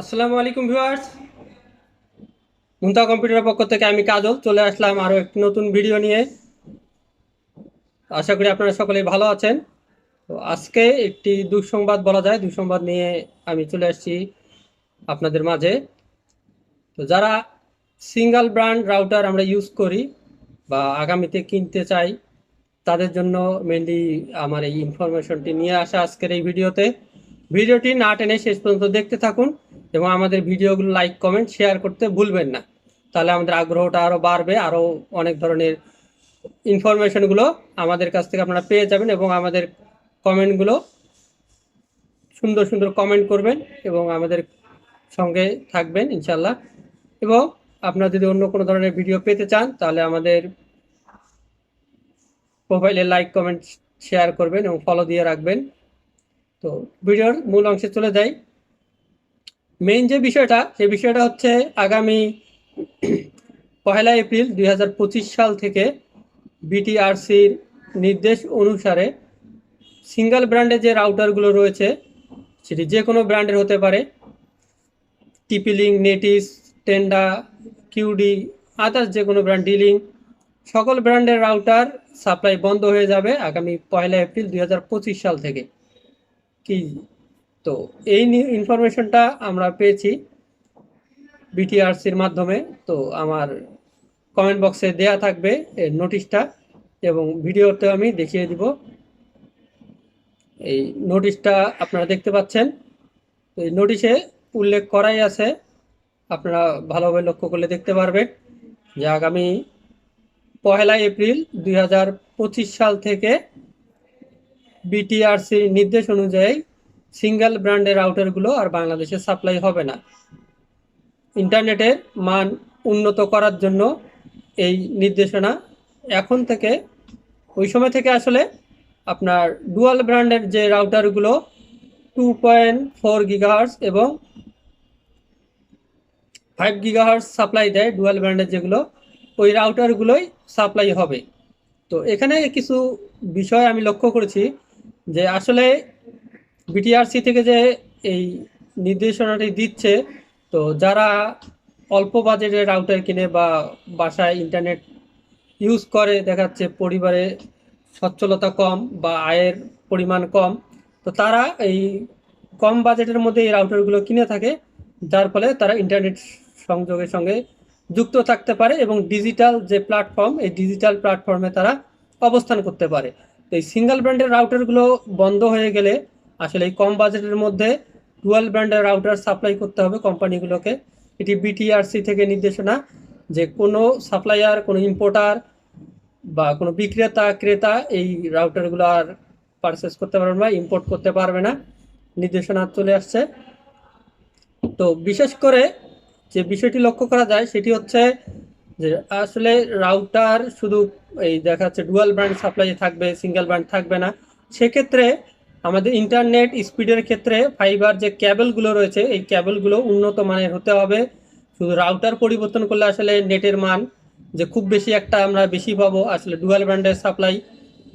আসসালামু আলাইকুম ভিউয়ার্স। মুন্তা কম্পিউটারের পক্ষ থেকে আমি কাজল, চলে আসলাম আরও একটি নতুন ভিডিও নিয়ে। আশা করি আপনারা সকলেই ভালো আছেন। তো আজকে একটি দুঃসংবাদ বলা যায়, দুঃসংবাদ নিয়ে আমি চলে আসছি আপনাদের মাঝে। তো যারা সিঙ্গেল ব্র্যান্ড রাউটার আমরা ইউজ করি বা আগামীতে কিনতে চাই, তাদের জন্য মেনলি আমার এই ইনফরমেশনটি নিয়ে আসা আজকের এই ভিডিওতে। ভিডিওটি না টেনে শেষ পর্যন্ত দেখতে থাকুন এবং আমাদের ভিডিওগুলো লাইক কমেন্ট শেয়ার করতে ভুলবেন না। তাহলে আমাদের আগ্রহটা আরও বাড়বে আরও অনেক ধরনের ইনফরমেশনগুলো আমাদের কাছ থেকে আপনারা পেয়ে যাবেন এবং আমাদের কমেন্টগুলো সুন্দর সুন্দর কমেন্ট করবেন এবং আমাদের সঙ্গে থাকবেন ইনশাল্লাহ এবং আপনারা যদি অন্য কোনো ধরনের ভিডিও পেতে চান, তাহলে আমাদের প্রোফাইলে লাইক কমেন্ট শেয়ার করবেন এবং ফলো দিয়ে রাখবেন। তো ভিডিওর মূল অংশে চলে যাই। মেইন যে বিষয়টা, সেই বিষয়টা হচ্ছে আগামী পহেলা এপ্রিল দুই হাজার পঁচিশ সাল থেকে বিটিআরসির নির্দেশ অনুসারে সিঙ্গেল ব্র্যান্ডে যে রাউটারগুলো রয়েছে, সেটি যে কোনো ব্র্যান্ডের হতে পারে। টিপিলিং নেটিস টেন্ডা কিউডি আদার্স যে কোনো ব্র্যান্ড ডিলিং সকল ব্র্যান্ডের রাউটার সাপ্লাই বন্ধ হয়ে যাবে আগামী পয়লা এপ্রিল দুই হাজার পঁচিশ সাল থেকে। কি? তো এই ইনফরমেশনটা আমরা পেয়েছি বিটিআরসির মাধ্যমে। তো আমার কমেন্ট বক্সে দেয়া থাকবে নোটিশটা এবং ভিডিওতে আমি দেখিয়ে দিব। এই নোটিশটা আপনারা দেখতে পাচ্ছেন। এই নোটিশে উল্লেখ করাই আছে। আপনারা ভালোভাবে লক্ষ্য করলে দেখতে পারবেন যে আগামী পহেলা এপ্রিল দুই হাজার পঁচিশ সাল থেকে বিটিআরসির নির্দেশ অনুযায়ী সিঙ্গেল ব্র্যান্ডের রাউটারগুলো আর বাংলাদেশে সাপ্লাই হবে না। ইন্টারনেটের মান উন্নত করার জন্য এই নির্দেশনা এখন থেকে, ওই সময় থেকে আসলে আপনার ডুয়াল ব্র্যান্ডের যে রাউটারগুলো টু পয়েন্ট ফোর গিগাহার্স এবং ফাইভ গিগাহার্স সাপ্লাই দেয় ডুয়াল ব্র্যান্ডের যেগুলো, ওই রাউটারগুলোই সাপ্লাই হবে। তো এখানে কিছু বিষয় আমি লক্ষ্য করেছি। যে আসলে বিটিআরসি থেকে যে এই নির্দেশনাটি দিচ্ছে, তো যারা অল্প বাজেটের রাউটার কিনে বা বাসায় ইন্টারনেট ইউজ করে দেখাচ্ছে পরিবারে সচ্ছলতা কম বা আয়ের পরিমাণ কম, তো তারা এই কম বাজেটের মধ্যে এই রাউটারগুলো কিনে থাকে, যার ফলে তারা ইন্টারনেট সংযোগের সঙ্গে যুক্ত থাকতে পারে এবং ডিজিটাল যে প্ল্যাটফর্ম এই ডিজিটাল প্ল্যাটফর্মে তারা অবস্থান করতে পারে। এই সিঙ্গেল ব্র্যান্ডের রাউটারগুলো বন্ধ হয়ে গেলে আসলে এই কম বাজেটের মধ্যে ডুয়াল ব্র্যান্ডের রাউটার সাপ্লাই করতে হবে কোম্পানিগুলোকে এটি বিটিআরসি থেকে নির্দেশনা যে কোনো সাপ্লায়ার কোনো ইম্পোর্টার বা কোনো বিক্রেতা, ক্রেতা এই রাউটারগুলো আর পারচেস করতে পারবে না ইম্পোর্ট করতে পারবে না। নির্দেশনা চলে আসছে। তো বিশেষ করে যে বিষয়টি লক্ষ্য করা যায় সেটি হচ্ছে যে আসলে রাউটার শুধু এই দেখা যাচ্ছে ডুয়াল ব্র্যান্ড সাপ্লাই থাকবে সিঙ্গেল ব্র্যান্ড থাকবে না। সেক্ষেত্রে আমাদের ইন্টারনেট স্পিডের ক্ষেত্রে ফাইবার যে ক্যাবেলগুলো রয়েছে, এই ক্যাবেলগুলো উন্নত মানের হতে হবে। শুধু রাউটার পরিবর্তন করলে আসলে নেটের মান যে খুব বেশি একটা আমরা বেশি পাবো, আসলে ডুয়াল ব্র্যান্ডের সাপ্লাই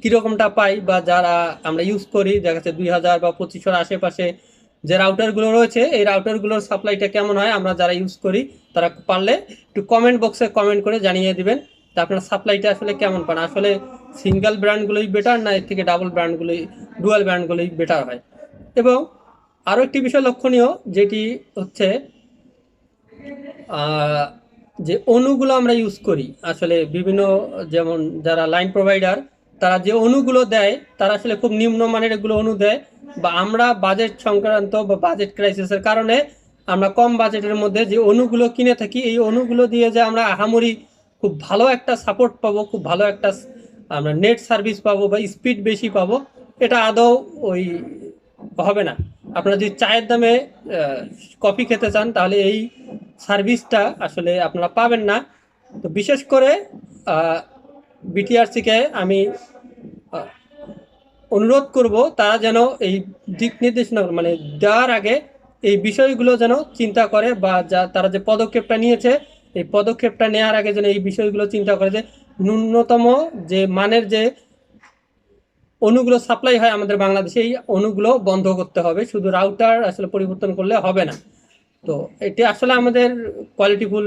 কীরকমটা পাই বা যারা আমরা ইউজ করি, দেখা যাচ্ছে দুই হাজার বা পঁচিশশোর আশেপাশে যে রাউটারগুলো রয়েছে, এই রাউটারগুলোর সাপ্লাইটা কেমন হয়, আমরা যারা ইউজ করি তারা পারলে একটু কমেন্ট বক্সে কমেন্ট করে জানিয়ে দিবেন তা আপনার সাপ্লাইটা আসলে কেমন পান। আসলে সিঙ্গেল ব্র্যান্ডগুলোই বেটার না এর থেকে ডাবল ব্র্যান্ডগুলোই ডুয়াল ব্র্যান্ডগুলোই বেটার হয়? এবং আরও একটি বিষয় লক্ষণীয় যেটি হচ্ছে যে অণুগুলো আমরা ইউজ করি, আসলে বিভিন্ন যেমন যারা লাইন প্রোভাইডার তারা যে অণুগুলো দেয়, তারা আসলে খুব নিম্নমানের এগুলো অণু দেয় বা আমরা বাজেট সংক্রান্ত বা বাজেট ক্রাইসিসের কারণে আমরা কম বাজেটের মধ্যে যে অণুগুলো কিনে থাকি, এই অণুগুলো দিয়ে যে আমরা আহামরি খুব ভালো একটা সাপোর্ট পাবো, খুব ভালো একটা আমরা নেট সার্ভিস পাবো বা স্পিড বেশি পাবো, এটা আদৌ ওই হবে না। আপনারা যদি চায়ের দামে কফি খেতে চান, তাহলে এই সার্ভিসটা আসলে আপনারা পাবেন না। তো বিশেষ করে বিটিআরসিকে আমি অনুরোধ করব, তারা যেন এই দিক নির্দেশনা মানে দেওয়ার আগে এই বিষয়গুলো যেন চিন্তা করে বা যা তারা যে পদক্ষেপটা নিয়েছে, এই পদক্ষেপটা নেওয়ার আগে যেন এই বিষয়গুলো চিন্তা করে যে ন্যূনতম যে মানের যে অণুগুলো সাপ্লাই হয় আমাদের বাংলাদেশে, এই অণুগুলো বন্ধ করতে হবে। শুধু রাউটার আসলে পরিবর্তন করলে হবে না। তো এটি আসলে আমাদের কোয়ালিটিফুল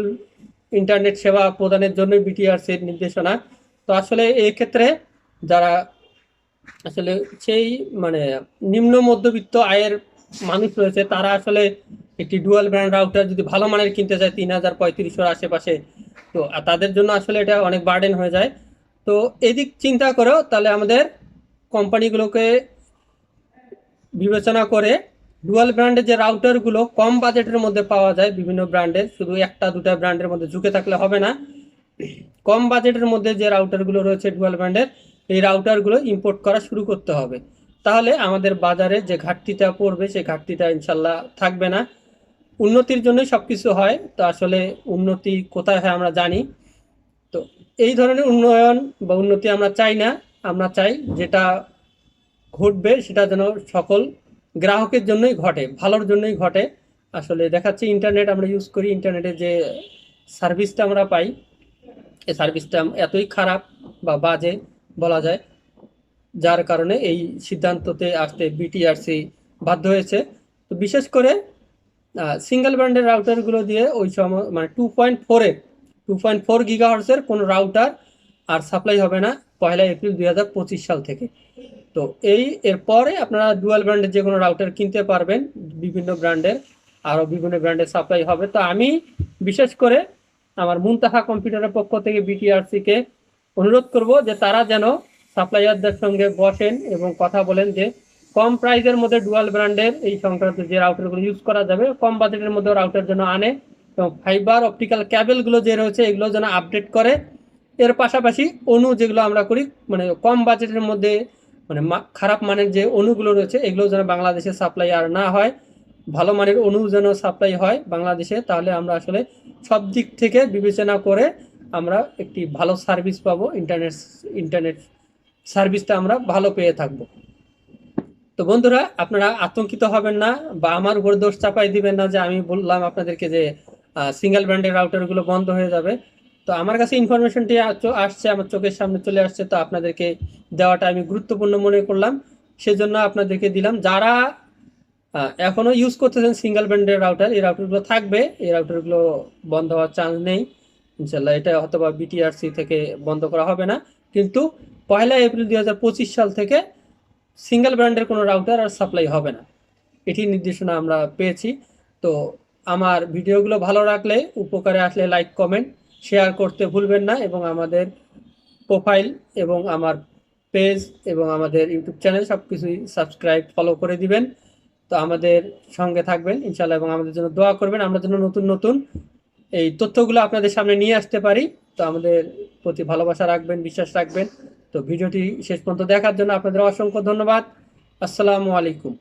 ইন্টারনেট সেবা প্রদানের জন্য বিটিআরসির নির্দেশনা। তো আসলে এই ক্ষেত্রে যারা আসলে সেই মানে নিম্ন মধ্যবিত্ত আয়ের মানুষ রয়েছে, তারা আসলে একটি ডুয়াল ব্র্যান্ড রাউটার যদি ভালো মানের কিনতে চায়, তিন হাজার পঁয়ত্রিশশোর আশেপাশে, তো তাদের জন্য আসলে এটা অনেক বার্ডেন হয়ে যায়। তো এদিক চিন্তা করেও তাহলে আমাদের কোম্পানিগুলোকে বিবেচনা করে ডুয়াল ব্র্যান্ডের যে রাউটারগুলো কম বাজেটের মধ্যে পাওয়া যায় বিভিন্ন ব্র্যান্ডের শুধু একটা দুটা ব্র্যান্ডের মধ্যে ঝুঁকে থাকলে হবে না। কম বাজেটের মধ্যে যে রাউটারগুলো রয়েছে ডুয়াল ব্র্যান্ডের এই রাউটারগুলো ইম্পোর্ট করা শুরু করতে হবে। তাহলে আমাদের বাজারে যে ঘাটতিটা পড়বে, সেই ঘাটতিটা ইনশাল্লাহ থাকবে না। উন্নতির জন্যই সব কিছু হয়। তো আসলে উন্নতি কোথায় হয় আমরা জানি। তো এই ধরনের উন্নয়ন বা উন্নতি আমরা চাই না। আমরা চাই যেটা ঘটবে, সেটা যেন সকল গ্রাহকের জন্যই ঘটে, ভালোর জন্যই ঘটে। আসলে দেখাচ্ছে ইন্টারনেট, আমরা ইউজ করি ইন্টারনেটে যে সার্ভিসটা আমরা পাই। এই সার্ভিসটা এতই খারাপ বা বাজে বলা যায়। যার কারণে এই সিদ্ধান্ততে আসতে বিটিআরসি বাধ্য হয়েছে। তো বিশেষ করে সিঙ্গেল ব্র্যান্ডের রাউটারগুলো দিয়ে ওই সময় মানে টু পয়েন্ট ফোরে টু পয়েন্ট ফোর গিগাহার্সের কোনো রাউটার আর সাপ্লাই হবে না পয়লা এপ্রিল দুই হাজার পঁচিশ সাল থেকে। তো এই এরপরে আপনারা ডুয়াল ব্র্যান্ডের যে কোনো রাউটার কিনতে পারবেন, বিভিন্ন ব্র্যান্ডের, আরও বিভিন্ন ব্র্যান্ডের সাপ্লাই হবে। তো আমি বিশেষ করে আমার মুনতাহা কম্পিউটারের পক্ষ থেকে বিটিআরসিকে অনুরোধ করব যে তারা যেন সাপ্লাইয়ারদের সঙ্গে বসেন এবং কথা বলেন যে কম প্রাইসের মধ্যে ডুয়াল ব্র্যান্ডের এই সংক্রান্ত যে রাউটারগুলো ইউজ করা যাবে, কম বাজেটের মধ্যে রাউটার যেন আনে এবং ফাইবার অপটিক্যাল ক্যাবেলগুলো যে রয়েছে এগুলো যেন আপডেট করে। এর পাশাপাশি অনু যেগুলো আমরা করি মানে কম বাজেটের মধ্যে মানে খারাপ মানের যে অনুগুলো রয়েছে এগুলো যেন বাংলাদেশে সাপ্লাই আর না হয়, ভালো মানের অনু যেন সাপ্লাই হয় বাংলাদেশে, তাহলে আমরা আসলে সব দিক থেকে বিবেচনা করে আমরা একটি ভালো সার্ভিস পাবো ইন্টারনেট ইন্টারনেট সার্ভিসটা আমরা ভালো পেয়ে থাকব। তো বন্ধুরা আপনারা আতঙ্কিত হবেন না বা আমার উপর দোষ চাপাই দিবেন না যে আমি বললাম আপনাদেরকে যে সিঙ্গেল ব্র্যান্ডের রাউটারগুলো বন্ধ হয়ে যাবে। তো আমার কাছে ইনফরমেশনটি আসছে আমার চোখের সামনে চলে আসছে তো আপনাদেরকে দেওয়াটা আমি গুরুত্বপূর্ণ মনে করলাম। সেজন্য আপনাদেরকে দিলাম। যারা আহ, এখনও ইউজ করতেছেন সিঙ্গেল ব্র্যান্ডের রাউটার এই রাউটারগুলো থাকবে এই রাউটারগুলো বন্ধ হওয়ার চান্স নেই। ইনশাল্লাহ এটা হয়তোবা বিটিআরসি থেকে বন্ধ করা হবে না। কিন্তু পয়লা এপ্রিল দুই হাজার পঁচিশ সাল থেকে সিঙ্গেল ব্র্যান্ডের কোনো রাউটার আর সাপ্লাই হবে না। এটি নির্দেশনা আমরা পেয়েছি। তো আমার ভিডিওগুলো ভালো রাখলে উপকারে আসলে লাইক কমেন্ট শেয়ার করতে ভুলবেন না এবং আমাদের প্রোফাইল এবং আমার পেজ এবং আমাদের ইউটিউব চ্যানেল সব কিছুই সাবস্ক্রাইব ফলো করে দিবেন। তো আমাদের সঙ্গে থাকবেন ইনশাল্লাহ এবং আমাদের জন্য দোয়া করবেন। আমরা যেন নতুন নতুন এই তথ্যগুলো আপনাদের সামনে নিয়ে আসতে পারি। তো আমাদের প্রতি ভালোবাসা রাখবেন, বিশ্বাস রাখবেন। তো ভিডিওটি শেষ পর্যন্ত দেখার জন্য আপনাদের অসংখ্য ধন্যবাদ। আসসালামু আলাইকুম।